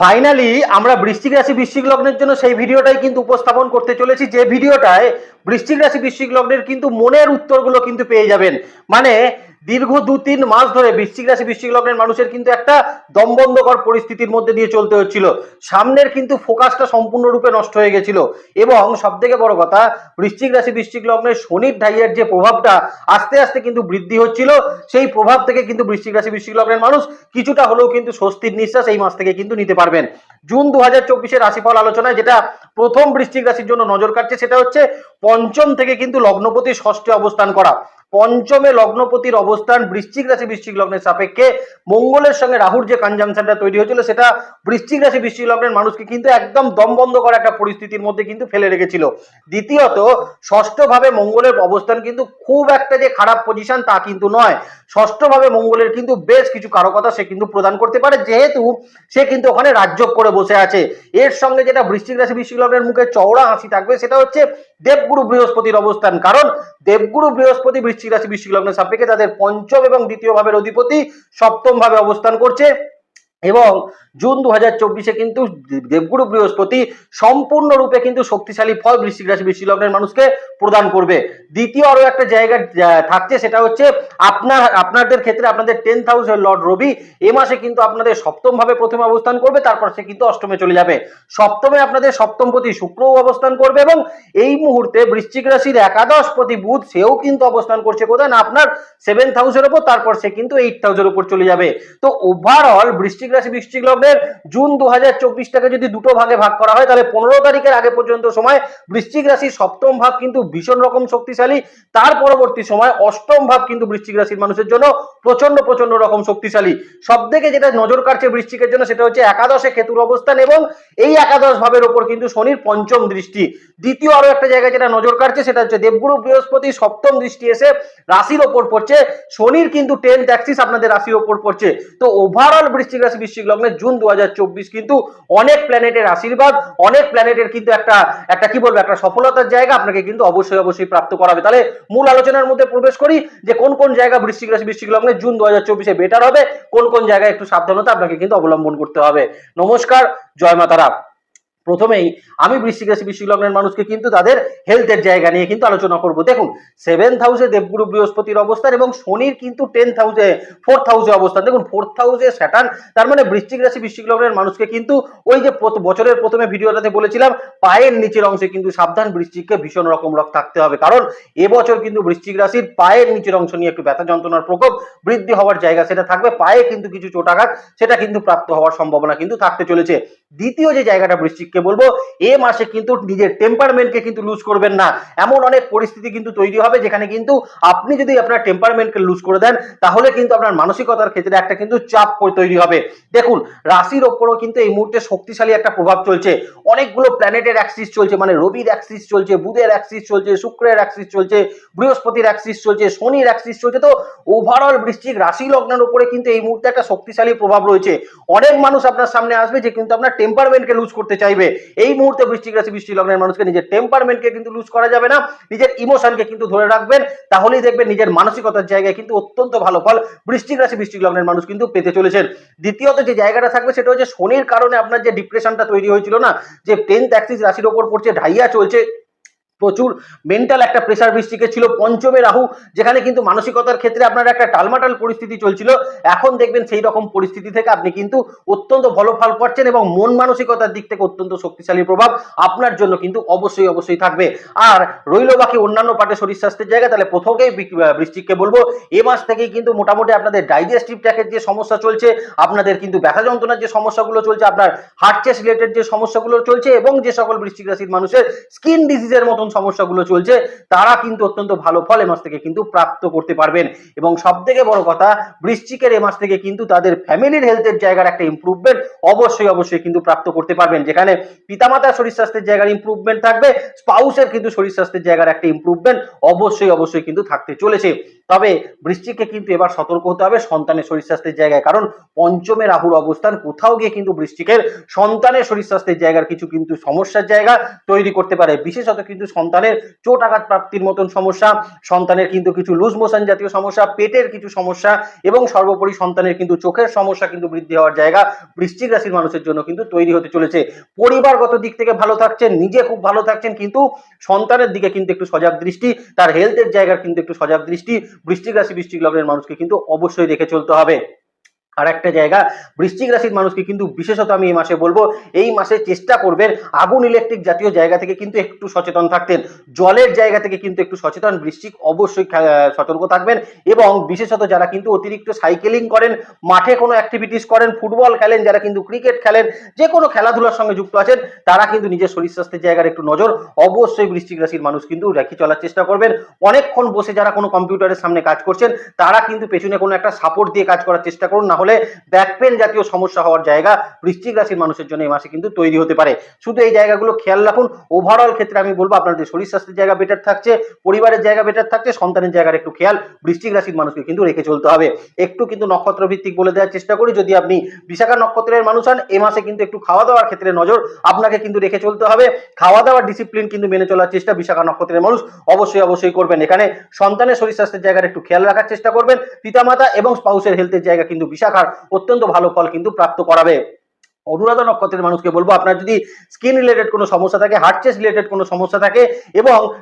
Finally আমরা বৃশ্চিক রাশি বৃশ্চিক লগ্নের জন্য সেই ভিডিওটাই কিন্তু উপস্থাপন করতে চলেছি। যে ভিডিওটায় বৃশ্চিক রাশি বৃশ্চিক লগ্নের কিন্তু মনের উত্তরগুলো কিন্তু পেয়ে যাবেন। মানে দীর্ঘ দু তিন মাস ধরে বৃশ্চিক রাশি, বৃশ্চিক লগ্নের মানুষের কিন্তু একটা দমবন্ধকর পরিস্থিতির মধ্যে দিয়ে চলতে হচ্ছিল। সামনের কিন্তু ফোকাসটা সম্পূর্ণরূপে নষ্ট হয়ে গেছিল। এবং সব থেকে বড় কথা, বৃশ্চিক রাশি, বৃশ্চিক লগ্নের শনির ঢাইয়ের যে প্রভাবটা আস্তে আস্তে কিন্তু বৃদ্ধি হচ্ছিল। সেই প্রভাব থেকে কিন্তু বৃশ্চিক রাশি, বৃশ্চিক লগ্নের মানুষ কিছুটা হলেও কিন্তু স্বস্তির নিঃশ্বাস এই মাস থেকে কিন্তু নিতে পারবেন। জুন দু হাজার চব্বিশের রাশিফল আলোচনায় যেটা প্রথম বৃশ্চিক রাশির জন্য নজর কাটছে সেটা হচ্ছে পঞ্চম থেকে কিন্তু লগ্নপতি ষষ্ঠে অবস্থান করা। পঞ্চমে লগ্নপতির অবস্থান, বৃশ্চিক রাশি, বৃশ্চিক লগ্নের সাপেক্ষে। মঙ্গলের সঙ্গে রাহুর যে কনজাংশনটা তৈরি হয়েছিল, সেটা বৃশ্চিক রাশি, বৃশ্চিক লগ্নের মানুষকে কিন্তু একদম দম বন্ধ করা একটা পরিস্থিতির মধ্যে কিন্তু ফেলে রেখেছিল। দ্বিতীয়ত, ষষ্ঠভাবে মঙ্গলের অবস্থান কিন্তু খুব একটা যে খারাপ পজিশন তা কিন্তু নয়। ষষ্ঠভাবে মঙ্গলের কিন্তু বেশ কিছু কারকতা সে কিন্তু প্রদান করতে পারে, যেহেতু সে কিন্তু ওখানে রাজ্য করে বসে আছে। এর সঙ্গে যেটা বৃশ্চিক রাশি, বৃশ্চিক লগ্নের মুখে চওড়া হাসি থাকবে, সেটা হচ্ছে দেবগুরু বৃহস্পতির অবস্থান। কারণ, দেবগুরু বৃহস্পতি বৃশ্চিক রাশি লগ্নের সাপেক্ষে তাদের পঞ্চম এবং দ্বিতীয় ভাবের অধিপতি সপ্তম ভাবে অবস্থান করছে। এবং জুন দু হাজার চব্বিশে কিন্তু দেবগুরু বৃহস্পতি সম্পূর্ণরূপে কিন্তু শক্তিশালী ফল বৃশ্চিক রাশি, বৃশ্চিক লগ্নের মানুষকে প্রদান করবে। দ্বিতীয় আরও একটা জায়গা থাকছে, সেটা হচ্ছে আপনার, আপনাদের ক্ষেত্রে আপনাদের টেন্থ হাউসের লর্ড রবি এ মাসে কিন্তু আপনাদের সপ্তম ভাবে প্রথমে অবস্থান করবে, তারপর সে কিন্তু অষ্টমে চলে যাবে। সপ্তমে আপনাদের সপ্তমপতি শুক্রও অবস্থান করবে এবং এই মুহূর্তে বৃশ্চিক রাশির একাদশ পতি বুধ সেও কিন্তু অবস্থান করছে কোথায়? না, আপনার সেভেন্থ হাউসের ওপর, তারপর সে কিন্তু এইট হাউসের উপর চলে যাবে। তো ওভারঅল বৃশ্চিক রাশি বৃশ্চিক লগ্নের জুন দু হাজার চব্বিশটাকে যদি দুটো ভাগে ভাগ করা হয়, তাহলে পনেরো তারিখের আগে পর্যন্ত সময় বৃশ্চিক রাশির সপ্তম ভাব কিন্তু ভীষণ রকম শক্তিশালী। তার পরবর্তী সময় অষ্টম ভাব কিন্তু বৃশ্চিক রাশির মানুষের জন্য প্রচণ্ড প্রচণ্ড রকম শক্তিশালী। সব থেকে যেটা নজর কাটছে বৃশ্চিকের জন্য সেটা হচ্ছে একাদশে কেতুর অবস্থান এবং এই একাদশ ভাবের ওপর কিন্তু শনির পঞ্চম দৃষ্টি। দ্বিতীয় আরও একটা জায়গায় যেটা নজর কাটছে সেটা হচ্ছে দেবগুরু বৃহস্পতি সপ্তম দৃষ্টি এসে রাশির ওপর পড়ছে। শনির কিন্তু টেন্থ অ্যাক্সিস আপনাদের রাশির ওপর পড়ছে। তো ওভারঅল বৃশ্চিক রাশি বৃশ্চিক লগ্নে জুন দু কিন্তু অনেক প্ল্যানেটের আশীর্বাদ, অনেক প্ল্যানেটের কিন্তু একটা একটা কি বলব, একটা সফলতার জায়গা আপনাকে কিন্তু অবশ্যই অবশ্যই প্রাপ্ত করা হবে তাহলে মূল আলোচনার মধ্যে প্রবেশ করি যে কোন কোন জায়গা বৃশ্চিক রাশি, বৃশ্চিক লগ্নে জুন দু হাজার বেটার হবে, কোন কোন জায়গায় একটু সাবধানতা আপনাকে কিন্তু অবলম্বন করতে হবে। নমস্কার, জয় মাতারা। প্রথমেই আমি বৃশ্চিক রাশি বৃশ্চিক লগ্নের মানুষকে কিন্তু তাদের হেলথের জায়গা নিয়ে কিন্তু আলোচনা করব। দেখুন সেভেন্থ হাউসে দেবগুরু বৃহস্পতির অবস্থান এবং শনির কিন্তু টেন্থ হাউসে ফোর্থ হাউসে অবস্থান। দেখুন ফোর্থ হাউসে স্যাটার্ন তার মানে বৃশ্চিক রাশি বৃশ্চিক লগ্নের মানুষকে কিন্তু ওই যে বছরের প্রথমে ভিডিওটাতে বলেছিলাম, পায়ের নিচের অংশে কিন্তু সাবধান বৃশ্চিককে ভীষণ রকম রক থাকতে হবে। কারণ এবছর কিন্তু বৃশ্চিক রাশির পায়ের নিচের অংশ নিয়ে একটু ব্যথা যন্ত্রণার প্রকোপ বৃদ্ধি হওয়ার জায়গা সেটা থাকবে। পায়ে কিন্তু কিছু চোটাঘাত সেটা কিন্তু প্রাপ্ত হওয়ার সম্ভাবনা কিন্তু থাকতে চলেছে। দ্বিতীয় যে জায়গাটা বৃশ্চিককে বলব, এ মাসে কিন্তু নিজের টেম্পারমেন্টকে কিন্তু লুজ করবেন না। এমন অনেক পরিস্থিতি কিন্তু তৈরি হবে যেখানে কিন্তু আপনি যদি আপনার টেম্পারমেন্টকে লুজ করে দেন, তাহলে কিন্তু আপনার মানসিকতার ক্ষেত্রে একটা কিন্তু চাপ তৈরি হবে। দেখুন, রাশির ওপরও কিন্তু এই মুহূর্তে শক্তিশালী একটা প্রভাব চলছে। অনেকগুলো প্ল্যানেটের অ্যাক্সিস চলছে মানে রবির অ্যাক্সিস চলছে, বুধের অ্যাক্সিস চলছে, শুক্রের অ্যাক্সিস চলছে, বৃহস্পতির অ্যাক্সিস চলছে, শনির অ্যাক্সিস চলছে। তো ওভারঅল বৃশ্চিক রাশি লগ্নের উপরে কিন্তু এই মুহূর্তে একটা শক্তিশালী প্রভাব রয়েছে। অনেক মানুষ আপনার সামনে আসবে যে কিন্তু আপনার টেম্পারমেন্টকে লুজ করতে চাইবে। এই মুহূর্তে বৃষ্টিক রাশি বৃষ্টি লগ্নের মানুষকে নিজের টেম্পারমেন্টকে কিন্তু লুজ করা যাবে না, নিজের ইমোশনকে কিন্তু ধরে রাখবেন। তাহলেই দেখবেন নিজের মানসিকতার জায়গায় কিন্তু অত্যন্ত ভালো ফল বৃষ্টিক রাশি, বৃষ্টিক লগ্নের মানুষ কিন্তু পেতে চলেছেন। দ্বিতীয়ত যে জায়গাটা থাকবে সেটা হচ্ছে শনির কারণে আপনার যে ডিপ্রেশনটা তৈরি হয়েছিল না, যে টেন্থ অ্যাক্সিস রাশির ওপর পড়ছে, ঢাইয়া চলছে প্রচুর মেন্টাল একটা প্রেশার বৃষ্টিকে ছিল পঞ্চমে রাহু, যেখানে কিন্তু মানসিকতার ক্ষেত্রে আপনার একটা টালমাটাল পরিস্থিতি চলছিল। এখন দেখবেন সেই রকম পরিস্থিতি থেকে আপনি কিন্তু অত্যন্ত ভালো ফল পাচ্ছেন এবং মন মানসিকতার দিক থেকে অত্যন্ত শক্তিশালী প্রভাব আপনার জন্য কিন্তু অবশ্যই অবশ্যই থাকবে। আর রইল বাকি অন্যান্য পাটে শরীর স্বাস্থ্যের জায়গা, তাহলে প্রথমেই বি- বৃশ্চিককে বলব। এ মাস থেকেই কিন্তু মোটামুটি আপনাদের ডাইজেস্টিভ ট্র্যাকের যে সমস্যা চলছে, আপনাদের কিন্তু ব্যথা যন্ত্রণার যে সমস্যাগুলো চলছে, আপনার হার্ট চেস্ট রিলেটেড যে সমস্যাগুলো চলছে, এবং যে সকল বৃশ্চিক রাশির মানুষের স্কিন ডিজিজের মতন সমস্যাগুলো চলছে, তারা কিন্তু অত্যন্ত ভালো ফল এ মাস থেকে কিন্তু প্রাপ্ত করতে পারবেন। এবং সব থেকে বড় কথা, বৃশ্চিকের এ মাস থেকে কিন্তু তাদের ফ্যামিলির হেলথের জায়গার একটা ইম্প্রুভমেন্ট অবশ্যই অবশ্যই কিন্তু প্রাপ্ত করতে পারবেন। যেখানে পিতামাতার শরীর স্বাস্থ্যের জায়গার ইম্প্রুভমেন্ট থাকবে, স্পাউসের কিন্তু শরীর স্বাস্থ্যের জায়গার একটা ইম্প্রুভমেন্ট অবশ্যই অবশ্যই কিন্তু থাকতে চলেছে। তবে বৃশ্চিককে কিন্তু এবার সতর্ক হতে হবে সন্তানের শরীর স্বাস্থ্যের জায়গায়। কারণ পঞ্চমে রাহুর অবস্থান, কোথাও গিয়ে কিন্তু বৃশ্চিকের সন্তানের শরীর স্বাস্থ্যের জায়গার কিছু কিন্তু সমস্যার জায়গা তৈরি করতে পারে। বিশেষত কিন্তু সন্তানের চোট আঘাত প্রাপ্তির মতন সমস্যা, সন্তানের কিন্তু কিছু লুজ মোশন জাতীয় সমস্যা, পেটের কিছু সমস্যা এবং সর্বোপরি সন্তানের কিন্তু চোখের সমস্যা কিন্তু বৃদ্ধি হওয়ার জায়গা বৃশ্চিক রাশির মানুষের জন্য কিন্তু তৈরি হতে চলেছে। পরিবারগত দিক থেকে ভালো থাকছেন, নিজে খুব ভালো থাকছেন, কিন্তু সন্তানের দিকে কিন্তু একটু সজাগ দৃষ্টি, তার হেলথের জায়গার কিন্তু একটু সজাগ দৃষ্টি বৃশ্চিক রাশি বৃষ্টিক লগ্নের মানুষকে কিন্তু অবশ্যই রেখে চলতে হবে। আর একটা জায়গা, বৃশ্চিক রাশির মানুষকে কিন্তু বিশেষত আমি এই মাসে বলব, এই মাসে চেষ্টা করবেন আগুন ইলেকট্রিক জাতীয় জায়গা থেকে কিন্তু একটু সচেতন থাকতেন জলের জায়গা থেকে কিন্তু একটু সচেতন, বৃশ্চিক অবশ্যই সতর্ক থাকবেন এবং বিশেষত যারা কিন্তু অতিরিক্ত সাইকেলিং করেন, মাঠে কোনো অ্যাক্টিভিটিস করেন, ফুটবল খেলেন, যারা কিন্তু ক্রিকেট খেলেন যে কোনো খেলাধুলার সঙ্গে যুক্ত আছেন, তারা কিন্তু নিজের শরীর স্বাস্থ্যের জায়গার একটু নজর অবশ্যই বৃশ্চিক রাশির মানুষ কিন্তু রেখে চলার চেষ্টা করবেন। অনেকক্ষণ বসে যারা কোনো কম্পিউটারের সামনে কাজ করছেন, তারা কিন্তু পেছনে কোনো একটা সাপোর্ট দিয়ে কাজ করার চেষ্টা করুন, না হলে ব্যাক পেন জাতীয় সমস্যা হওয়ার জায়গা বৃশ্চিক রাশির মানুষের জন্য এই মাসে কিন্তু তৈরি হতে পারে। শুধু এই জায়গাগুলো খেয়াল রাখুন ওভারঅল ক্ষেত্রে আমি বলব আপনাদের শরীর স্বাস্থ্যের জায়গা বেটার থাকছে, পরিবারের জায়গা বেটার থাকছে, সন্তানের জায়গার একটু খেয়াল বৃশ্চিক রাশির মানুষকে কিন্তু রেখে চলতে হবে। একটু কিন্তু নক্ষত্র ভিত্তিক বলে দেওয়ার চেষ্টা করি, যদি আপনি বিশাখা নক্ষত্রের মানুষ হন, এ মাসে কিন্তু একটু খাওয়া দাওয়ার ক্ষেত্রে নজর আপনাকে কিন্তু রেখে চলতে হবে। খাওয়া দাওয়ার ডিসিপ্লিন কিন্তু মেনে চলার চেষ্টা বিশাখা নক্ষত্রের মানুষ অবশ্যই অবশ্যই করবেন। এখানে সন্তানের শরীর স্বাস্থ্যের জায়গার একটু খেয়াল রাখার চেষ্টা করবেন। পিতামাতা এবং স্পাউসের হেলথের জায়গা কিন্তু বিশাখার অত্যন্ত ভালো ফল কিন্তু প্রাপ্ত করাবে। অনুরাধা নক্ষত্রের মানুষকে বলব, আপনার যদি স্কিন রিলেটেড কোনো সমস্যা থাকে হার্ট চেস্ট রিলেটেড কোনো সমস্যা থাকে এবং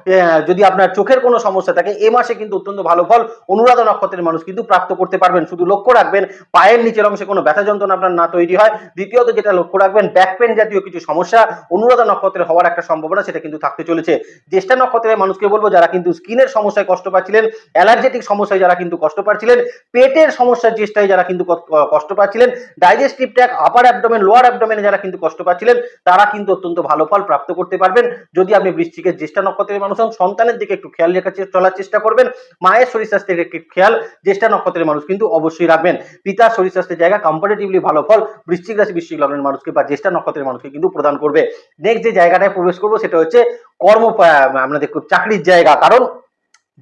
যদি আপনার চোখের কোনো সমস্যা থাকে, এ মাসে কিন্তু অত্যন্ত ভালো ফল অনুরাধা নক্ষত্রের মানুষ কিন্তু প্রাপ্ত করতে পারবেন। শুধু লক্ষ্য রাখবেন, পায়ের নিচের অংশে কোনো ব্যথা যন্ত্রণা আপনার না তৈরি হয়। দ্বিতীয়ত যেটা লক্ষ্য রাখবেন ব্যাক পেন জাতীয় কিছু সমস্যা অনুরাধা নক্ষত্রের হওয়ার একটা সম্ভাবনা সেটা কিন্তু থাকতে চলেছে। জ্যেষ্ঠা নক্ষত্রের মানুষকে বলব, যারা কিন্তু স্কিনের সমস্যায় কষ্ট পাচ্ছিলেন অ্যালার্জেটিক সমস্যায় যারা কিন্তু কষ্ট পাচ্ছিলেন, পেটের সমস্যার চেষ্টায় যারা কিন্তু কষ্ট- পাচ্ছিলেন digestive tract upper abdomen lower অ্যাবডোমেনে যারা কিন্তু কষ্ট পাচ্ছিলেন, তারা কিন্তু অত্যন্ত ভালো ফল প্রাপ্ত করতে পারবেন। যদি আপনি বৃশ্চিকের জ্যেষ্ঠা নক্ষত্রের মানুষ হন, সন্তানের দিকে একটু খেয়াল রেখে চলার চেষ্টা করবেন। মায়ের শরীর স্বাস্থ্যের একটু খেয়াল, জ্যেষ্ঠা নক্ষত্রের মানুষ কিন্তু অবশ্যই রাখবেন। পিতার শরীর স্বাস্থ্যের জায়গা কম্পারেটিভলি ভালো ফল, বৃশ্চিক রাশি, বৃশ্চিক লগ্নের মানুষকে বা জ্যেষ্ঠা নক্ষত্রের মানুষকে কিন্তু প্রদান করবে। নেক্সট যে জায়গাটায় প্রবেশ করব, সেটা হচ্ছে কর্ম দেখব চাকরির জায়গা। কারণ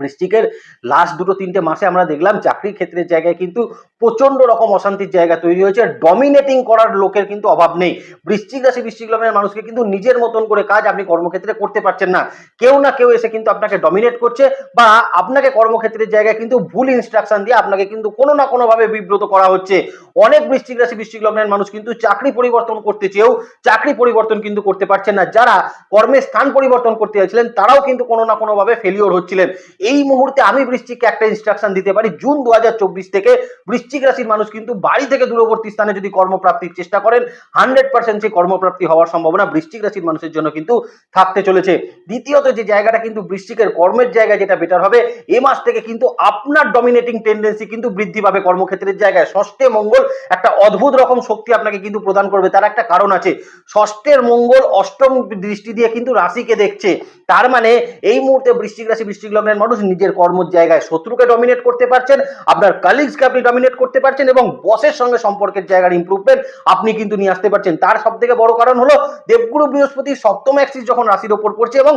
বৃশ্চিকের লাস্ট দুটো তিনটে মাসে আমরা দেখলাম চাকরির ক্ষেত্রের জায়গায় কিন্তু প্রচণ্ড রকম অশান্তির জায়গা তৈরি হয়েছে। ডমিনেটিং করার লোকের কিন্তু অভাব নেই। বৃশ্চিক রাশি বৃশ্চিক লগ্নের মানুষকে কিন্তু নিজের মতন করে কাজ আপনি কর্মক্ষেত্রে করতে পারছেন না। কেউ না কেউ এসে কিন্তু আপনাকে ডমিনেট করছে বা আপনাকে কর্মক্ষেত্রের জায়গায় কিন্তু ভুল ইনস্ট্রাকশন দিয়ে আপনাকে কিন্তু কোনো না কোনোভাবে বিব্রত করা হচ্ছে। অনেক বৃশ্চিক রাশি বৃশ্চিক লগ্নের মানুষ কিন্তু চাকরি পরিবর্তন করতে চেয়েও চাকরি পরিবর্তন কিন্তু করতে পারছেন না। যারা কর্মের স্থান পরিবর্তন করতে চাইছিলেন, তারাও কিন্তু কোনো না কোনো ভাবে ফেলিওর হচ্ছিলেন। এই মুহূর্তে আমি বৃশ্চিককে একটা ইনস্ট্রাকশন দিতে পারি। জুন দু হাজার চব্বিশ থেকে বৃশ্চিক রাশির মানুষ কিন্তু বাড়ি থেকে দূরবর্তী স্থানে যদি কর্মপ্রাপ্তির চেষ্টা করেন হান্ড্রেড পার্সেন্ট সেই কর্মপ্রাপ্তি হওয়ার সম্ভাবনা বৃশ্চিক রাশির মানুষের জন্য কিন্তু থাকতে চলেছে। দ্বিতীয়ত যে জায়গাটা কিন্তু বৃশ্চিকের কর্মের জায়গা যেটা বেটার হবে, এ মাস থেকে কিন্তু আপনার ডমিনেটিং টেন্ডেন্সি কিন্তু বৃদ্ধি পাবে কর্মক্ষেত্রের জায়গায়। ষষ্ঠে মঙ্গল একটা অদ্ভুত রকম শক্তি আপনাকে কিন্তু প্রদান করবে। তার একটা কারণ আছে। ষষ্ঠের মঙ্গল অষ্টম দৃষ্টি দিয়ে কিন্তু রাশিকে দেখছে। তার মানে এই মুহূর্তে বৃশ্চিক রাশি, বৃশ্চিক লগ্নের মানুষ নিজের কর্মের জায়গায় শত্রুকে ডমিনেট করতে পারছেন, আপনার কালিগসকে আপনি ডমিনেট করতে পারছেন এবং বসের সঙ্গে সম্পর্কের জায়গার ইমপ্রুভমেন্ট আপনি কিন্তু নিয়ে আসতে পারছেন। তার সব থেকে বড় কারণ হলো দেবগুরু বৃহস্পতি সপ্তম অ্যাক্সিস যখন রাশির ওপর পড়ছে এবং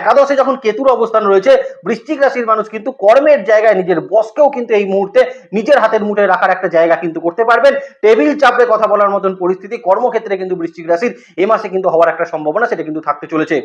একাদশে যখন কেতুর অবস্থান রয়েছে, বৃশ্চিক রাশির মানুষ কিন্তু কর্মের জায়গায় নিজের বসকেও কিন্তু এই মুহূর্তে নিজের হাতের মুঠে রাখার একটা জায়গা কিন্তু করতে পারবেন। টেবিল চাপে কথা বলার মতন পরিস্থিতি কর্মক্ষেত্রে কিন্তু বৃশ্চিক রাশির এ মাসে কিন্তু হওয়ার একটা সম্ভাবনা সেটা কিন্তু থাকতে চলেছে।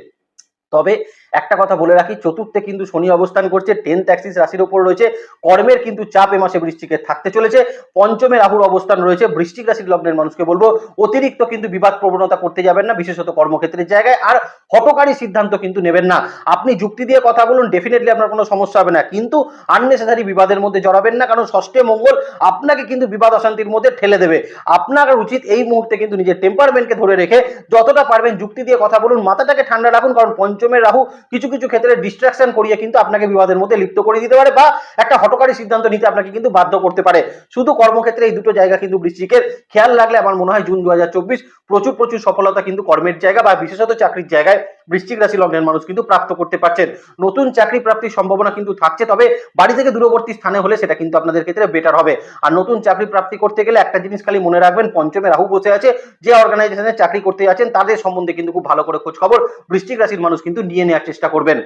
তবে একটা কথা বলে রাখি, চতুর্থে কিন্তু শনি অবস্থান করছে টেন্থ অ্যাক্সিস রাশির ওপর রয়েছে, কর্মের কিন্তু চাপ এ মাসে বৃষ্টিকে থাকতে চলেছে, পঞ্চমে রাহুর অবস্থান রয়েছে বৃষ্টিক রাশির লগ্নের মানুষকে বলব, অতিরিক্ত কিন্তু বিবাদ প্রবণতা করতে যাবেন না, বিশেষত কর্মক্ষেত্রের জায়গায়, আর হটকারী সিদ্ধান্ত কিন্তু নেবেন না। আপনি যুক্তি দিয়ে কথা বলুন ডেফিনেটলি আপনার কোনো সমস্যা হবে না, কিন্তু আননেসেসারি বিবাদের মধ্যে জড়াবেন না, কারণ ষষ্ঠে মঙ্গল আপনাকে কিন্তু বিবাদ অশান্তির মধ্যে ঠেলে দেবে। আপনার উচিত এই মুহূর্তে কিন্তু নিজের টেম্পারমেন্টকে ধরে রেখে, যতটা পারবেন যুক্তি দিয়ে কথা বলুন, মাথাটাকে ঠান্ডা রাখুন, কারণ পঞ্চমের রাহু কিছু কিছু ক্ষেত্রে ডিস্ট্রাকশন করিয়ে কিন্তু আপনাকে বিবাদের মধ্যে লিপ্ত করে দিতে পারে বা একটা হটকারী সিদ্ধান্ত নিতে আপনাকে কিন্তু বাধ্য করতে পারে। শুধু কর্মক্ষেত্রে এই দুটো জায়গা কিন্তু বৃশ্চিকের খেয়াল রাখলে আমার মনে হয় জুন দু হাজার চব্বিশ প্রচুর প্রচুর সফলতা কিন্তু কর্মের জায়গা বা বিশেষত চাকরির জায়গায় বৃশ্চিক রাশি লগ্নের মানুষ কিন্তু প্রাপ্ত করতে পারছেন। নতুন চাকরি প্রাপ্তির সম্ভাবনা কিন্তু থাকছে, তবে বাড়ি থেকে দূরবর্তী স্থানে হলে সেটা কিন্তু আপনাদের ক্ষেত্রে বেটার হবে। আর নতুন চাকরি প্রাপ্তি করতে গেলে একটা জিনিস খালি মনে রাখবেন, পঞ্চমে রাহু বসে আছে, যে অর্গানাইজেশনে চাকরি করতে যাচ্ছেন, তাদের সম্বন্ধে কিন্তু খুব ভালো করে খোঁজ খবর বৃষ্টিক রাশির মানুষ কিন্তু নিয়ে নেওয়ার চেষ্টা করবেন।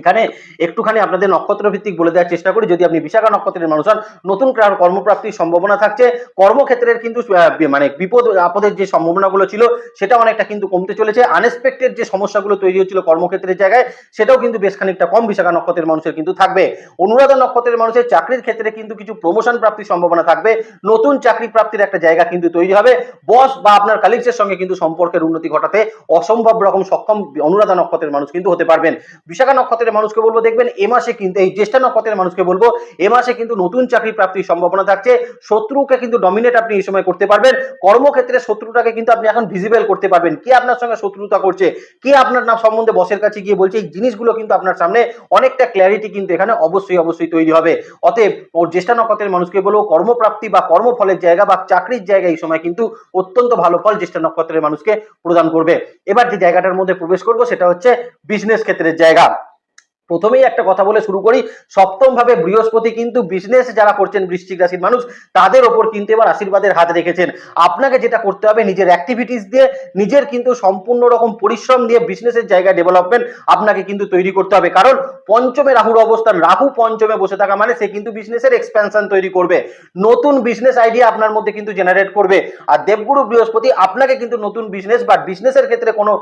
এখানে একটুখানি আপনাদের নক্ষত্র ভিত্তিক বলে দেওয়ার চেষ্টা করি। যদি আপনি বিশাখা নক্ষত্রের মানুষ হন, নতুন কর্মপ্রাপ্তির সম্ভাবনা থাকছে। কর্মক্ষেত্রের কিন্তু মানে বিপদ, আপদের যে সম্ভাবনাগুলো ছিল, সেটা অনেকটা কিন্তু কমতে চলেছে। আনএক্সপেক্টেড যে সমস্যাগুলো তৈরি হচ্ছিল কর্মক্ষেত্রের জায়গায়, সেটাও কিন্তু বেশ খানিকটা কম বিশাখা নক্ষত্রের মানুষের কিন্তু থাকবে। অনুরাধা নক্ষত্রের মানুষের চাকরির ক্ষেত্রে কিন্তু কিছু প্রমোশন প্রাপ্তির সম্ভাবনা থাকবে। নতুন চাকরি প্রাপ্তির একটা জায়গা কিন্তু তৈরি হবে। বস বা আপনার কালিগসের সঙ্গে কিন্তু সম্পর্কের উন্নতি ঘটাতে অসম্ভব রকম সক্ষম অনুরাধা নক্ষত্রের মানুষ কিন্তু হতে পারবেন। বিশাখা নক্ষত্রের মানুষকে বলব, দেখবেন এ মাসে কিন্তু, এই জ্যেষ্ঠা নক্ষত্রের মানুষকে বলব, এ মাসে কিন্তু নতুন চাকরি প্রাপ্তির সম্ভাবনা থাকছে। শত্রুকে কিন্তু ডমিনেট আপনি এই সময় করতে পারবেন। কর্মক্ষেত্রে শত্রুটাকে কিন্তু আপনি এখন ভিজিবল করতে পারবেন। কে আপনার সঙ্গে শত্রুতা করছে? কে আপনার নাম সম্বন্ধে বসের কাছে গিয়ে বলছে? এই জিনিসগুলো কিন্তু আপনার সামনে অনেকটা ক্ল্যারিটি কিন্তু এখানে অবশ্যই অবশ্যই তৈরি হবে। অতএব ওর জ্যেষ্ঠা নক্ষত্রের মানুষকে বলব, কর্মপ্রাপ্তি বা কর্মফলের জায়গা বা চাকরির জায়গা এই সময় কিন্তু অত্যন্ত ভালো ফল জ্যেষ্ঠা নক্ষত্রের মানুষকে প্রদান করবে। এবার যে জায়গাটার মধ্যে প্রবেশ করব, সেটা হচ্ছে বিজনেস ক্ষেত্রের জায়গা। প্রথমেই একটা কথা বলে শুরু করি সপ্তম ভাবে বৃহস্পতি কিন্তু বিজনেস যারা করছেন বৃশ্চিক রাশির মানুষ, তাদের ওপর কিন্তু এবার আশীর্বাদের হাত রেখেছেন। আপনাকে যেটা করতে হবে, নিজের অ্যাক্টিভিটিস দিয়ে, নিজের কিন্তু সম্পূর্ণ রকম পরিশ্রম দিয়ে বিজনেসের জায়গা ডেভেলপমেন্ট আপনাকে কিন্তু তৈরি করতে হবে। কারণ পঞ্চমে রাহুর অবস্থান, রাহু পঞ্চমে বসে থাকা মানে সে কিন্তু বিজনেসের এক্সপ্যানশন তৈরি করবে। নতুন বিজনেস আইডিয়া আপনার মধ্যে কিন্তু জেনারেট করবে। আর দেবগুরু বৃহস্পতি আপনাকে কিন্তু নতুন বিজনেস বা বিজনেসের ক্ষেত্রে কোনো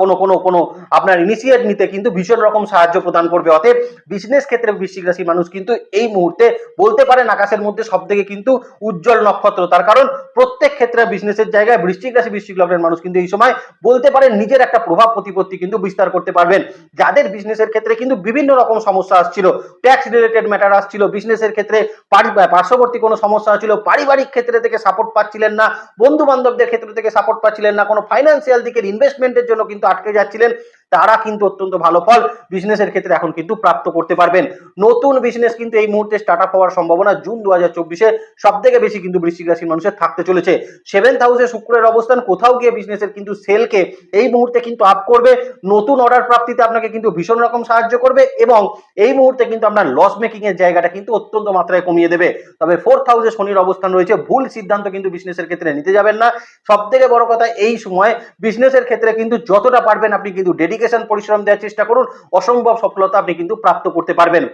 কোনো কোনো কোনো আপনার ইনিশিয়েট নিতে কিন্তু ভীষণ রকম সাহায্য প্রদান করবে। অতএব বিজনেস ক্ষেত্রে বৃশ্চিক রাশির মানুষ কিন্তু এই মুহূর্তে বলতে পারেন আকাশের মধ্যে সব থেকে কিন্তু উজ্জ্বল নক্ষত্র। তার কারণ প্রত্যেক ক্ষেত্রে বিজনেসের জায়গায় বৃশ্চিক রাশি, বৃশ্চিক লগ্নের মানুষ কিন্তু এই সময় বলতে পারেন নিজের একটা প্রভাব প্রতিপত্তি কিন্তু বিস্তার করতে পারবেন। যাদের বিজনেসের ক্ষেত্রে কিন্তু বিভিন্ন রকম সমস্যা আসছিল ট্যাক্স রিলেটেড ম্যাটার আসছিল বিজনেসের ক্ষেত্রে পারি- পার্শ্ববর্তী কোনো সমস্যা ছিল পারিবারিক ক্ষেত্রে থেকে সাপোর্ট পাচ্ছিলেন না বন্ধু বান্ধবদের ক্ষেত্র থেকে সাপোর্ট পাচ্ছিলেন না, কোনো ফাইন্যান্সিয়াল দিকের ইনভেস্টমেন্টের জন্য কিন্তু আটকে যাচ্ছিলেন। তারা কিন্তু অত্যন্ত ভালো ফল বিজনেসের ক্ষেত্রে এখন কিন্তু প্রাপ্ত করতে পারবেন। নতুন বিজনেস কিন্তু এই মুহূর্তে স্টার্ট আপ হওয়ার সম্ভাবনা জুন দু হাজার চব্বিশে সব থেকে বেশি কিন্তু বৃশ্চিক রাশির মানুষের থাকতে চলেছে। সেভেন্থ হাউসে শুক্রের অবস্থান, কোথাও গিয়ে বিজনেসের কিন্তু সেলকে এই মুহূর্তে কিন্তু আপ করবে। নতুন অর্ডার প্রাপ্তিতে আপনাকে কিন্তু ভীষণ রকম সাহায্য করবে এবং এই মুহূর্তে কিন্তু আপনার লস মেকিং এর জায়গাটা কিন্তু অত্যন্ত মাত্রায় কমিয়ে দেবে। তবে ফোর্থ হাউসে শনির অবস্থান রয়েছে, ভুল সিদ্ধান্ত কিন্তু বিজনেসের ক্ষেত্রে নিতে যাবেন না। সব থেকে বড় কথা, এই সময় বিজনেসের ক্ষেত্রে কিন্তু যতটা পারবেন আপনি কিন্তু ডেডিকেশন পরিশ্রম দেওয়ার চেষ্টা করুন। অসম্ভব সফলতা আপনি কিন্তু প্রাপ্ত করতে পারবেন।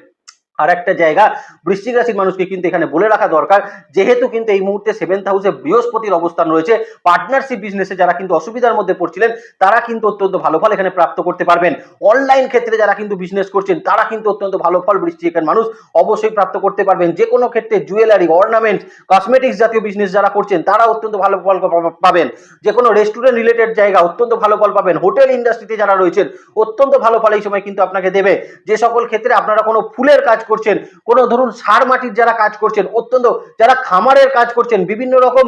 আর একটা জায়গা, বৃশ্চিক রাশির মানুষকে কিন্তু এখানে বলে রাখা দরকার, যেহেতু কিন্তু এই মুহূর্তে সেভেন্থ হাউসে বৃহস্পতির অবস্থান রয়েছে পার্টনারশিপ বিজনেসে যারা কিন্তু অসুবিধার মধ্যে পড়ছিলেন, তারা কিন্তু অত্যন্ত ভালো ফল এখানে প্রাপ্ত করতে পারবেন। অনলাইন ক্ষেত্রে যারা কিন্তু বিজনেস করছেন, তারা কিন্তু অত্যন্ত ভালো ফল বৃশ্চিকের মানুষ অবশ্যই প্রাপ্ত করতে পারবেন। যে কোনো ক্ষেত্রে জুয়েলারি অর্নামেন্ট কসমেটিক্স জাতীয় বিজনেস যারা করছেন, তারা অত্যন্ত ভালো ফল পাবেন যে কোনো রেস্টুরেন্ট রিলেটেড জায়গা, অত্যন্ত ভালো ফল পাবেন। হোটেল ইন্ডাস্ট্রিতে যারা রয়েছেন, অত্যন্ত ভালো ফল এই সময় কিন্তু আপনাকে দেবে। যে সকল ক্ষেত্রে আপনারা কোনো ফুলের কাজ করছেন, কোনো ধরুন সার মাটির যারা কাজ করছেন, অত্যন্ত যারা খামারের কাজ করছেন, বিভিন্ন রকম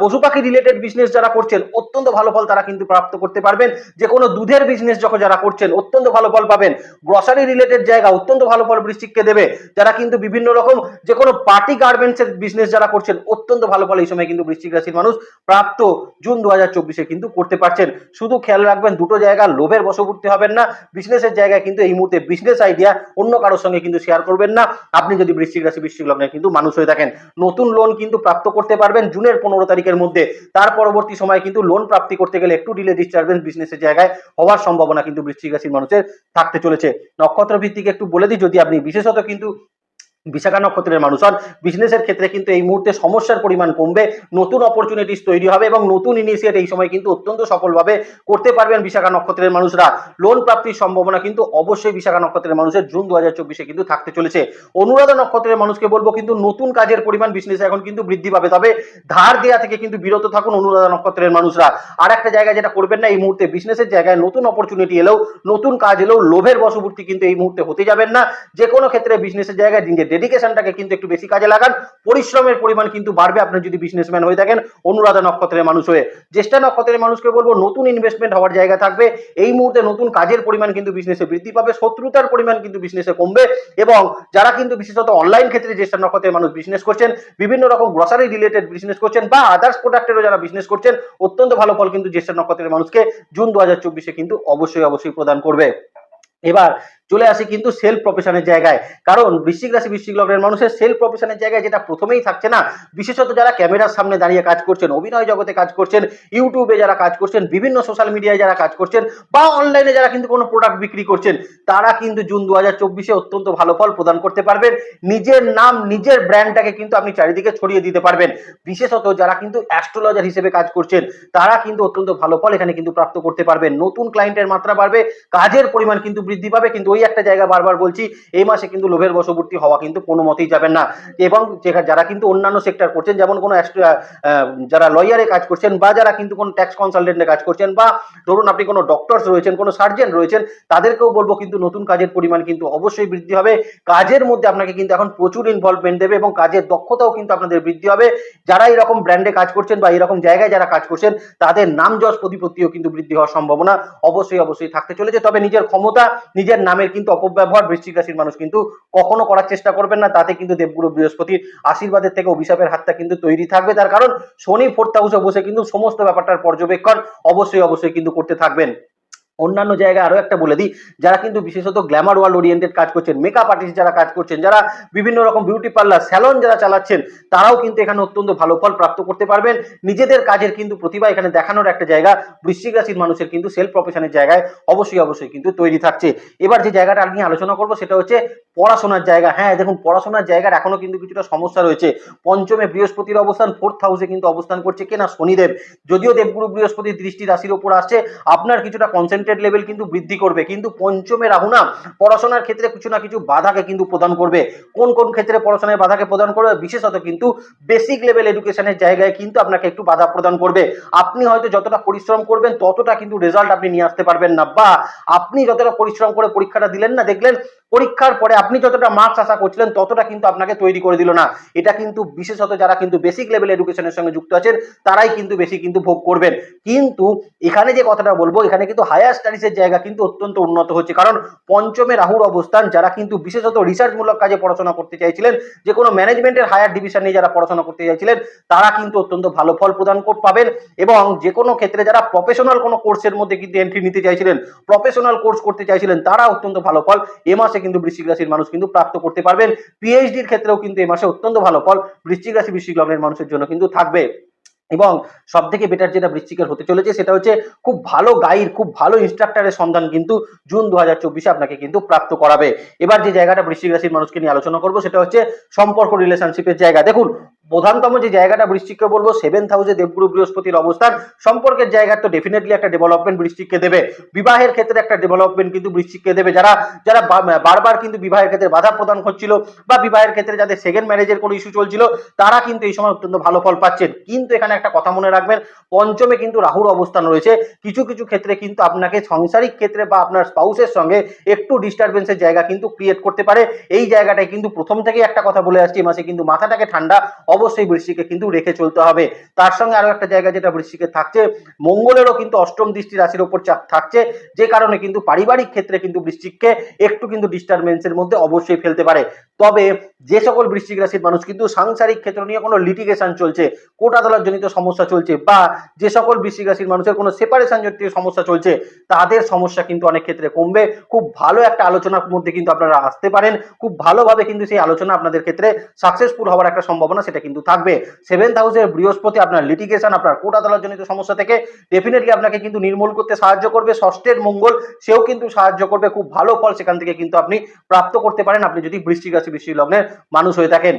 পশু পাখি রিলেটেড বিজনেস যারা করছেন, অত্যন্ত ভালো ফল তারা কিন্তু প্রাপ্ত করতে পারবেন। যে কোনো দুধের বিজনেস যখন যারা করছেন, অত্যন্ত ভালো ফল পাবেন। গ্রসারি রিলেটেড জায়গা, অত্যন্ত ভালো ফল বৃশ্চিককে দেবে। যারা কিন্তু বিভিন্ন রকম যে কোনো পার্টি গার্মেন্টস এর বিজনেস যারা করছেন, অত্যন্ত ভালো ফল এই সময় কিন্তু বৃশ্চিক রাশির মানুষ প্রাপ্ত জুন দু হাজার চব্বিশে কিন্তু করতে পারছেন। শুধু খেয়াল রাখবেন, দুটো জায়গা লোভের বশবর্তী হবেন না। বিজনেসের জায়গায় কিন্তু এই মুহূর্তে বিজনেস আইডিয়া অন্য কারোর সঙ্গে কিন্তু শেয়ার করবেন না। আপনি যদি বৃশ্চিক রাশি, বৃশ্চিক লগ্নে কিন্তু মানুষ হয়ে থাকেন, নতুন লোন কিন্তু প্রাপ্ত করতে পারবেন জুনের পনেরো তারিখের মধ্যে। তার পরবর্তী সময় কিন্তু লোন প্রাপ্তি করতে গেলে একটু ডিলে ডিস্টারবেন্স বিজনেসের জায়গায় হওয়ার সম্ভাবনা কিন্তু বৃশ্চিক রাশির মানুষের থাকতে চলেছে। নক্ষত্র ভিত্তিক একটু বলে দিই, যদি আপনি বিশেষত কিন্তু বিশাখা নক্ষত্রের মানুষ হন বিজনেসের ক্ষেত্রে কিন্তু এই মুহূর্তে সমস্যার পরিমাণ কমবে, নতুন অপরচুনিটিস তৈরি হবে এবং নতুন ইনিশিয়েট এই সময় কিন্তু অত্যন্ত সফলভাবে করতে পারবেন বিশাখা নক্ষত্রের মানুষরা। লোন প্রাপ্তির সম্ভাবনা কিন্তু অবশ্যই বিশাখা নক্ষত্রের মানুষের জুন দু হাজার চব্বিশে কিন্তু থাকতে চলেছে। অনুরাধা নক্ষত্রের মানুষকে বলব কিন্তু নতুন কাজের পরিমাণ বিজনেসে এখন কিন্তু বৃদ্ধি পাবে, তবে ধার দেওয়া থেকে কিন্তু বিরত থাকুন অনুরাধা নক্ষত্রের মানুষরা। আর একটা জায়গায় যেটা করবেন না, এই মুহূর্তে বিজনেসের জায়গায় নতুন অপরচুনিটি এলেও, নতুন কাজ এলেও লোভের বশবর্তী কিন্তু এই মুহূর্তে হতে যাবেন না। যে কোনো ক্ষেত্রে বিজনেসের জায়গায় ডেডিকেশনটাকে কিন্তু একটু বেশি কাজে লাগান। পরিশ্রমের পরিমাণ কিন্তু বাড়বে আপনি যদি বিজনেসম্যান হয়ে থাকেন, অনুরাধা নক্ষত্রের মানুষ হয়ে। জ্যেষ্ঠা নক্ষত্রের মানুষকে বলব, নতুন ইনভেস্টমেন্ট হওয়ার জায়গা থাকবে। এই মুহূর্তে নতুন কাজের পরিমাণ কিন্তু বিজনেসে বৃদ্ধি পাবে, শত্রুতার পরিমাণ কিন্তু বিজনেসে কমবে এবং যারা কিন্তু বিশেষত অনলাইন ক্ষেত্রে জ্যেষ্ঠা নক্ষত্রের মানুষ বিজনেস করছেন, বিভিন্ন রকম গ্রসারি রিলেটেড বিজনেস করছেন বা আদার্স প্রোডাক্টেরও যারা বিজনেস করছেন, অত্যন্ত ভালো ফল কিন্তু জ্যেষ্ঠা নক্ষত্রের মানুষকে জুন দু কিন্তু অবশ্যই অবশ্যই প্রদান করবে। এবার চলে আসি কিন্তু সেলফ প্রফেশনের জায়গায়। কারণ বৃশ্চিক রাশি, বৃশ্চিক লগ্নের মানুষের সেলফ প্রফেশনের জায়গায় যেটা প্রথমেই থাকছে না, বিশেষত যারা ক্যামেরার সামনে দাঁড়িয়ে কাজ করছেন, অভিনয় জগতে কাজ করছেন ইউটিউবে যারা কাজ করছেন, বিভিন্ন সোশ্যাল মিডিয়ায় যারা কাজ করছেন, বা অনলাইনে যারা কিন্তু কোনো প্রোডাক্ট বিক্রি করছেন, তারা কিন্তু জুন দু হাজার চব্বিশে অত্যন্ত ভালো ফল প্রদান করতে পারবেন। নিজের নাম, নিজের ব্র্যান্ডটাকে কিন্তু আপনি চারিদিকে ছড়িয়ে দিতে পারবেন। বিশেষত যারা কিন্তু অ্যাস্ট্রোলজার হিসেবে কাজ করছেন, তারা কিন্তু অত্যন্ত ভালো ফল এখানে কিন্তু প্রাপ্ত করতে পারবেন। নতুন ক্লায়েন্টের মাত্রা বাড়বে, কাজের পরিমাণ কিন্তু বৃদ্ধি পাবে, কিন্তু ওই একটা জায়গা বারবার বলছি, এই মাসে কিন্তু লোভের বশবর্তী হওয়া কিন্তু কোনো মতেই যাবেন না। এবং যারা কিন্তু অন্যান্য সেক্টর করছেন, যেমন কোনো যারা লয়ারে কাজ করছেন, বা যারা কিন্তু কোনো ট্যাক্স কনসালটেন্টে কাজ করছেন, বা ধরুন আপনি কোনো ডক্টরস রয়েছেন, কোনো সার্জন রয়েছেন, তাদেরকেও বলব কিন্তু নতুন কাজের পরিমাণ কিন্তু অবশ্যই বৃদ্ধি হবে। কাজের মধ্যে আপনাকে কিন্তু এখন প্রচুর ইনভলভমেন্ট দেবে এবং কাজের দক্ষতাও কিন্তু আপনাদের বৃদ্ধি হবে। যারা এরকম ব্র্যান্ডে কাজ করছেন বা এরকম জায়গায় যারা কাজ করছেন, তাদের নাম যশ প্রতিপত্তিও কিন্তু বৃদ্ধি হওয়ার সম্ভাবনা অবশ্যই অবশ্যই থাকতে চলেছে। তবে নিজের ক্ষমতা, নিজের নামের কিন্তু অপব্যবহার বৃশ্চিক রাশির মানুষ কিন্তু কখনো করার চেষ্টা করবেন না। তাতে কিন্তু দেবগুরু বৃহস্পতির আশীর্বাদের থেকে অভিশাপের হাতটা কিন্তু তৈরি থাকবে। তার কারণ শনি, ফোর্থ হাউসে বসে কিন্তু সমস্ত ব্যাপারটার পর্যবেক্ষণ অবশ্যই অবশ্যই কিন্তু করতে থাকবেন। অন্যান্য জায়গায় আরও একটা বলে দিই, যারা কিন্তু বিশেষত গ্ল্যামার ওয়ার্ল্ড ওরিয়েন্টেড কাজ করছেন মেকআপ আর্টিস্ট যারা কাজ করছেন, যারা বিভিন্ন রকম বিউটি পার্লার স্যালন যারা চালাচ্ছেন, তারাও কিন্তু এখানে অত্যন্ত ভালো ফল প্রাপ্ত করতে পারবেন। নিজেদের কাজের কিন্তু প্রতিভা এখানে দেখানোর একটা জায়গা, বৃশ্চিক রাশির মানুষের কিন্তু সেলফ প্রফেশনের জায়গায় অবশ্যই অবশ্যই কিন্তু তৈরি থাকছে। এবার যে জায়গাটা নিয়ে আলোচনা করব, সেটা হচ্ছে পড়াশোনার জায়গা। হ্যাঁ দেখুন, পড়াশোনার জায়গার এখনও কিন্তু কিছুটা সমস্যা রয়েছে। পঞ্চমে বৃহস্পতির অবস্থান ফোর্থ হাউসে কিন্তু অবস্থান করছে কেনা শনিদেব। যদিও দেবগুরু বৃহস্পতির দৃষ্টি রাশির ওপর আসছে, আপনার কিছুটা কনসেন্ট্রেট লেভেল কিন্তু বৃদ্ধি করবে। কিন্তু পঞ্চমে রাহু না, পড়াশোনার ক্ষেত্রে কিছু না কিছু বাধাকে কিন্তু প্রদান করবে। কোন কোন ক্ষেত্রে পড়াশোনায় বাধাকে প্রদান করবে? বিশেষত কিন্তু বেসিক লেভেল এডুকেশনের জায়গায় কিন্তু আপনাকে একটু বাধা প্রদান করবে। আপনি হয়তো যতটা পরিশ্রম করবেন, ততটা কিন্তু রেজাল্ট আপনি নিয়ে আসতে পারবেন না। বা আপনি যতটা পরিশ্রম করে পরীক্ষাটা দিলেন না, দেখলেন পরীক্ষার পরে আপনি যতটা মার্কস আশা করছিলেন, ততটা কিন্তু আপনাকে তৈরি করে দিল না। এটা কিন্তু বিশেষত যারা কিন্তু বেসিক লেভেল এডুকেশনের সঙ্গে যুক্ত আছেন, তারাই কিন্তু বেশি কিন্তু ভোগ করবেন। কিন্তু এখানে যে কথাটা বলব, এখানে কিন্তু হায়ার স্টাডিজের জায়গা কিন্তু অত্যন্ত উন্নত হচ্ছে। কারণ পঞ্চমে রাহুর অবস্থান যারা কিন্তু বিশেষত রিসার্চমূলক কাজে পড়াশোনা করতে চাইছিলেন, যে কোনো ম্যানেজমেন্টের হায়ার ডিভিশন নিয়ে যারা পড়াশোনা করতে চাইছিলেন, তারা কিন্তু অত্যন্ত ভালো ফল প্রদান পাবেন এবং যে কোনো ক্ষেত্রে যারা প্রফেশনাল কোনো কোর্সের মধ্যে কিন্তু এন্ট্রি নিতে চাইছিলেন প্রফেশনাল কোর্স করতে চাইছিলেন, তারা অত্যন্ত ভালো ফল। এ মাসে কিন্তু বৃশ্চিক রাশির মানুষ কিন্তু প্রাপ্ত করতে পারবেন। পিএইচডির ক্ষেত্রেও কিন্তু এ মাসে অত্যন্ত ভালো ফল। বৃশ্চিক রাশি, বৃশ্চিক লগ্নের মানুষের জন্য কিন্তু থাকবে। এবং সব থেকে বেটার যেটা বৃশ্চিকের হতে চলেছে সেটা হচ্ছে খুব ভালো গাইড খুব ভালো ইনস্ট্রাক্টরের সন্ধান কিন্তু জুন দু হাজার চব্বিশে আপনাকে কিন্তু প্রাপ্ত করাবে। এবার যে জায়গাটা বৃশ্চিক রাশির মানুষকে নিয়ে আলোচনা করব সেটা হচ্ছে সম্পর্ক রিলেশনশিপের জায়গা। দেখুন, প্রধানতম যে জায়গাটা বৃশ্চিককে বলব সেভেন্থ হাউসে দেবগুরু বৃহস্পতির অবস্থান, সম্পর্কের জায়গা তো ডেফিনেটলি একটা ডেভেলপমেন্ট বৃশ্চিককে দেবে। বিবাহের ক্ষেত্রে একটা ডেভেলপমেন্ট কিন্তু বৃশ্চিককে দেবে। যারা যারা বারবার কিন্তু বিবাহের ক্ষেত্রে বাধা প্রদান হচ্ছিল বা বিবাহের ক্ষেত্রে যাদের সেকেন্ড ম্যারেজের কোনো ইস্যু চলছিল, তারা কিন্তু এই সময় অত্যন্ত ভালো ফল পাচ্ছেন। কিন্তু এখানে একটা কথা মনে রাখবেন, পঞ্চমে কিন্তু রাহুর অবস্থান রয়েছে। কিছু কিছু ক্ষেত্রে কিন্তু আপনাকে সাংসারিক ক্ষেত্রে বা আপনার স্পাউসের সঙ্গে একটু ডিস্টারবেন্সের জায়গা কিন্তু ক্রিয়েট করতে পারে। এই জায়গাটায় কিন্তু প্রথম থেকেই একটা কথা বলে আসছি মাসে কিন্তু মাথাটাকে ঠান্ডা অবশ্যই বৃশ্চিকে কিন্তু রেখে চলতে হবে। তার সঙ্গে আরও একটা জায়গা যেটা বৃষ্টিকে থাকছে, মঙ্গলেরও কিন্তু অষ্টম দৃষ্টি রাশির ওপর চাপ থাকছে, যে কারণে কিন্তু পারিবারিক ক্ষেত্রে কিন্তু বৃশ্চিককে একটু কিন্তু ডিস্টারবেন্সের মধ্যে অবশ্যই ফেলতে পারে। তবে যে সকল বৃশ্চিক রাশির মানুষ কিন্তু সাংসারিক ক্ষেত্র নিয়ে কোনো লিটিগেশন চলছে আদালত জনিত সমস্যা চলছে বা যে সকল বৃশ্চিক রাশির মানুষের কোনো সেপারেশন জনিত সমস্যা চলছে, তাদের সমস্যা কিন্তু অনেক ক্ষেত্রে কমবে। খুব ভালো একটা আলোচনার মধ্যে কিন্তু আপনারা আসতে পারেন। খুব ভালোভাবে কিন্তু সেই আলোচনা আপনাদের ক্ষেত্রে সাকসেসফুল হওয়ার একটা সম্ভাবনা সেটা কিন্তু থাকবে। সেভেন্থ হাউসের বৃহস্পতি আপনার লিটিগেশন আপনার আদালত জনিত সমস্যা থেকে ডেফিনেটলি আপনাকে কিন্তু নির্মূল করতে সাহায্য করবে। ষষ্ঠের মঙ্গল, সেও কিন্তু সাহায্য করবে। খুব ভালো ফল সেখান থেকে কিন্তু আপনি প্রাপ্ত করতে পারেন। আপনি যদি বৃষ্টিক রাশি বেশি লগ্নের মানুষ হয়ে থাকেন।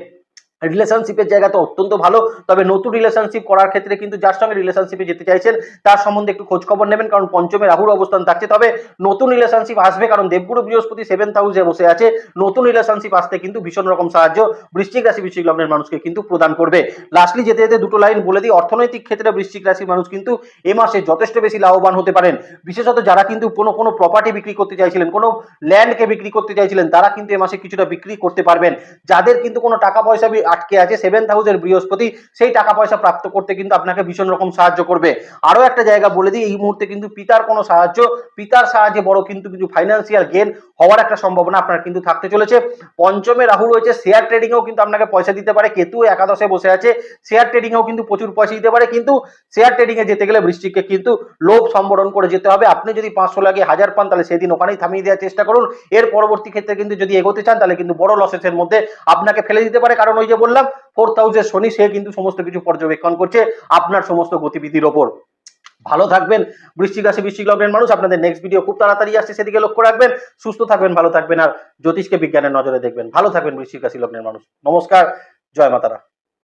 রিলেশনশিপের জায়গা তো অত্যন্ত ভালো। তবে নতুন রিলেশনশিপ করার ক্ষেত্রে কিন্তু যার সঙ্গে রিলেশনশিপে যেতে চাইছেন, তার সম্বন্ধে একটু খোঁজ খবর নেবেন, কারণ পঞ্চমে রাহুর অবস্থান থাকছে। তবে নতুন রিলেশনশিপ আসবে, কারণ দেবগুরু বৃহস্পতি সেভেন্থ হাউসে বসে আছে। নতুন রিলেশনশিপ আসতে কিন্তু ভীষণ রকম সাহায্য বৃশ্চিক রাশি, বৃশ্চিক লগ্নের মানুষকে কিন্তু প্রদান করবে। লাস্টলি যেতে যেতে দুটো লাইন বলে দিই। অর্থনৈতিক ক্ষেত্রে বৃশ্চিক রাশির মানুষ কিন্তু এ মাসে যথেষ্ট বেশি লাভবান হতে পারেন। বিশেষত যারা কিন্তু কোনো কোনো প্রপার্টি বিক্রি করতে চাইছিলেন, কোনো ল্যান্ডকে বিক্রি করতে চাইছিলেন, তারা কিন্তু এ মাসে কিছুটা বিক্রি করতে পারবেন। যাদের কিন্তু কোনো টাকা পয়সা আটকে আছে সেভেন হাউসের বৃহস্পতি, সেই টাকা পয়সা প্রাপ্ত করতে কিন্তু আপনাকে ভীষণ রকম সাহায্য করবে। আরও একটা জায়গা বলে দিই, এই মুহূর্তে কিন্তু পিতার কোনো সাহায্য, পিতার সাহায্যে বড় কিন্তু কিছু ফাইন্যান্সিয়াল গেন হওয়ার একটা সম্ভাবনা আপনার কিন্তু থাকতে চলেছে। পঞ্চমে রাহু রয়েছে শেয়ার ট্রেডিং এও কিন্তু আপনাকে পয়সা দিতে পারে। কেতু একাদশে বসে আছে শেয়ার ট্রেডিং এও কিন্তু প্রচুর পয়সা দিতে পারে। কিন্তু শেয়ার ট্রেডিং এ যেতে গেলে বৃষ্টিকে কিন্তু লোভ সম্বরণ করে যেতে হবে। আপনি যদি পাঁচশো লাগে হাজার পান, তাহলে সেদিন ওখানেই থামিয়ে দেওয়ার চেষ্টা করুন। এর পরবর্তী ক্ষেত্রে কিন্তু যদি এগোতে চান, তাহলে কিন্তু বড় লসেসের মধ্যে আপনাকে ফেলে দিতে পারে। কারণ ওই যে বললাম ফোর্থ হাউসের শনি, সে কিন্তু সমস্ত কিছু পর্যবেক্ষণ করছে আপনার সমস্ত গতিবিধির ওপর। ভালো থাকবেন। বৃষ্টিক রাশি বৃষ্টিক লগ্নের মানুষ, আপনাদের নেক্সট ভিডিও খুব তাড়াতাড়ি আসছে, সেদিকে লক্ষ্য রাখবেন। সুস্থ থাকবেন, ভালো থাকবেন, আর জ্যোতিষকে বিজ্ঞানের নজরে দেখবেন। ভালো থাকবেন বৃষ্টির রাশি লগ্নের মানুষ। নমস্কার, জয় মাতারা।